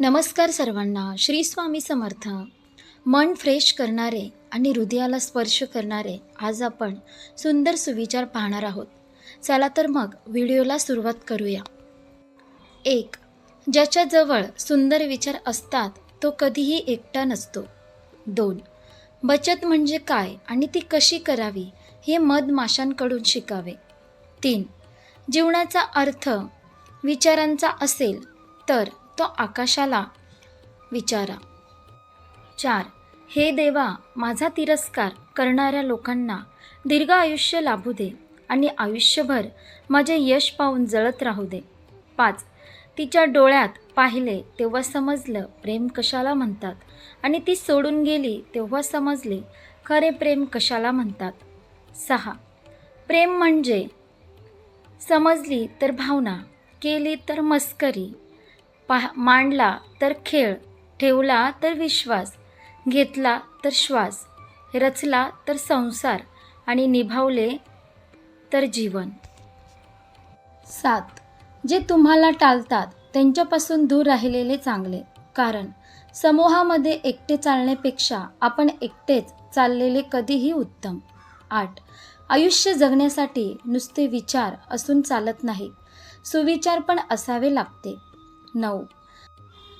नमस्कार सर्वांना श्री स्वामी समर्थ. मन फ्रेश करणारे आणि हृदयाला स्पर्श करणारे आज आपण सुंदर सुविचार पाहणार आहोत. चला तर मग व्हिडिओला सुरुवात करूया. एक ज्याच्याजवळ सुंदर विचार असतात तो कधीही एकटा नसतो. दोन बचत म्हणजे काय आणि ती कशी करावी हे मधमाशांकडून शिकावे. तीन जीवनाचा अर्थ विचारांचा असेल तर तो आकाशाला विचारा. चार हे देवा माझा तिरस्कार करणाऱ्या लोकांना दीर्घ आयुष्य लाभू दे आणि आयुष्यभर माझे यश पाहून जळत राहू दे. पाच तिच्या डोळ्यात पाहिले तेव्हा समजलं प्रेम कशाला म्हणतात आणि ती सोडून गेली तेव्हा समजले खरे प्रेम कशाला म्हणतात. सहा प्रेम म्हणजे समजली तर भावना केली तर मस्करी पा मांडला तर खेळ ठेवला तर विश्वास घेतला तर श्वास रचला तर संसार आणि निभावले तर जीवन. सात. जे तुम्हाला टाळतात त्यांच्यापासून दूर राहिलेले चांगले. कारण समूहामध्ये एकटे चालण्यापेक्षा आपण एकटेच चाललेले कधीही उत्तम. आठ. आयुष्य जगण्यासाठी नुसते विचार असून चालत नाही सुविचार पण असावे लागते. नऊ.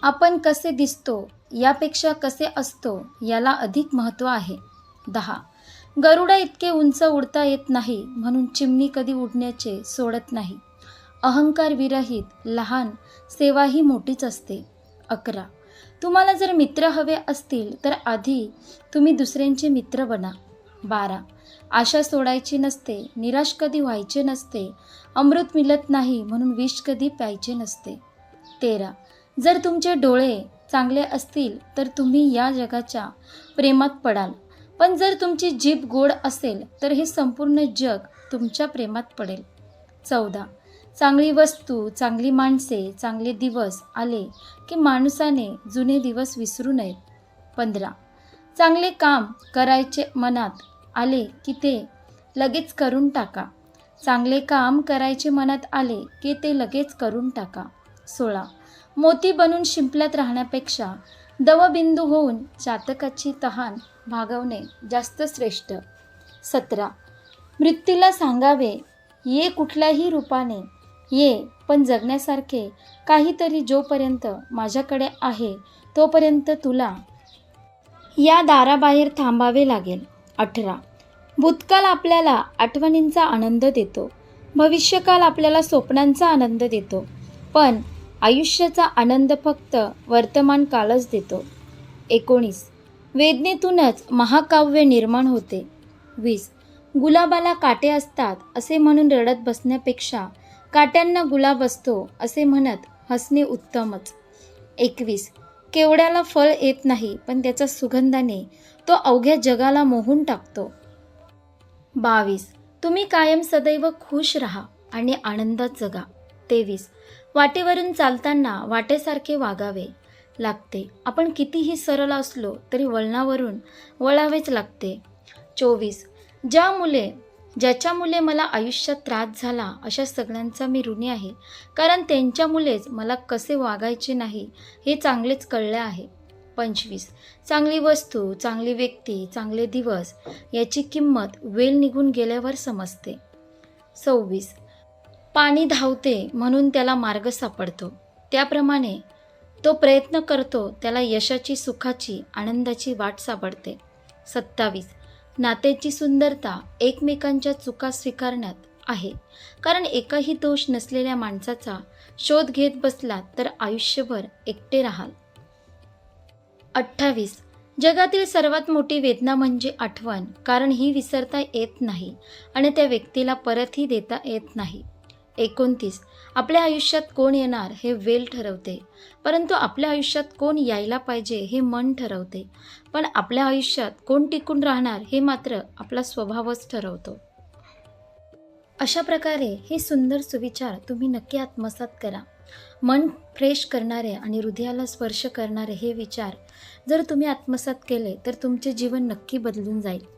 आपण कसे दिसतो यापेक्षा कसे असतो याला अधिक महत्त्व आहे. दहा. गरुडा इतके उंच उडता येत नाही म्हणून चिमणी कधी उडण्याचे सोडत नाही. अहंकार विरहित लहान सेवा ही मोठीच असते. अकरा. तुम्हाला जर मित्र हवे असतील तर आधी तुम्ही दुसऱ्यांचे मित्र बना. बारा. आशा सोडायची नसते निराश कधी व्हायचे नसते अमृत मिळत नाही म्हणून विष कधी प्यायचे नसते. तेरा. जर तुमचे डोळे चांगले असतील तर तुम्ही या जगाच्या प्रेमात पडाल. पण जर तुमची जीभ गोड असेल तर हे संपूर्ण जग तुमच्या प्रेमात पडेल. चौदा. चांगली वस्तू चांगली माणसे चांगले दिवस आले की माणसाने जुने दिवस विसरू नयेत. पंधरा. चांगले काम करायचे मनात आले की ते लगेच करून टाका. चांगले काम करायचे मनात आले की ते लगेच करून टाका. सोळा. मोती बनून शिंपल्यात राहण्यापेक्षा दवबिंदू होऊन चातकाची तहान भागवणे जास्त श्रेष्ठ. सतरा. मृत्यूला सांगावे ये कुठल्याही रूपाने ये पण जगण्यासारखे काहीतरी जोपर्यंत माझ्याकडे आहे तोपर्यंत तुला या दाराबाहेर थांबावे लागेल. अठरा. भूतकाळ आपल्याला आठवणींचा आनंद देतो. भविष्यकाल आपल्याला स्वप्नांचा आनंद देतो. पण आयुष्याचा आनंद फक्त वर्तमान कालच देतो. एकोणीस. वेदनेतूनच महाकाव्य निर्माण होते. वीस. गुलाबाला काटे असतात असे म्हणून रडत बसण्यापेक्षा काट्यांना गुलाब असतो असे म्हणत हसणे उत्तमच. एकवीस. केवड्याला फळ येत नाही पण त्याच्या सुगंधाने तो अवघ्या जगाला मोहून टाकतो. बावीस. तुम्ही कायम सदैव खुश राहा आणि आनंदात जगा. तेवीस. वाटेवरून चालताना वाटेसारखे वागावे लागते. आपण कितीही सरळ असलो तरी वळणावरून वळावेच लागते. चोवीस. ज्या मुले ज्याच्या मुले मला आयुष्यात त्रास झाला अशा सगळ्यांचा मी ऋणी आहे. कारण त्यांच्यामुळेच मला कसे वागायचे नाही हे चांगलेच कळले आहे. पंचवीस. चांगली वस्तू चांगली व्यक्ती चांगले दिवस याची किंमत वेल निघून गेल्यावर समजते. सव्वीस. पाणी धावते म्हणून त्याला मार्ग सापडतो. त्याप्रमाणे तो प्रयत्न करतो त्याला यशाची सुखाची आनंदाची वाट सापडते. सत्तावीस. नात्याची सुंदरता एकमेकांच्या चुका स्वीकारण्यात आहे. कारण एकाही दोष नसलेल्या माणसाचा शोध घेत बसला तर आयुष्यभर एकटे राहाल. अठ्ठावीस. जगातील सर्वात मोठी वेदना म्हणजे आठवण कारण ही विसरता येत नाही आणि त्या व्यक्तीला परतही देता येत नाही. एकोणतीस. आपल्या आयुष्यात कोण येणार हे वेल ठरवते. परंतु आपल्या आयुष्यात कोण यायला पाहिजे हे मन ठरवते. पण आपल्या आयुष्यात कोण टिकून राहणार हे मात्र आपला स्वभावच ठरवतो. अशा प्रकारे हे सुंदर सुविचार तुम्ही नक्की आत्मसात करा. मन फ्रेश करणारे आणि हृदयाला स्पर्श करणारे हे विचार जर तुम्ही आत्मसात केले तर तुमचे जीवन नक्की बदलून जाईल.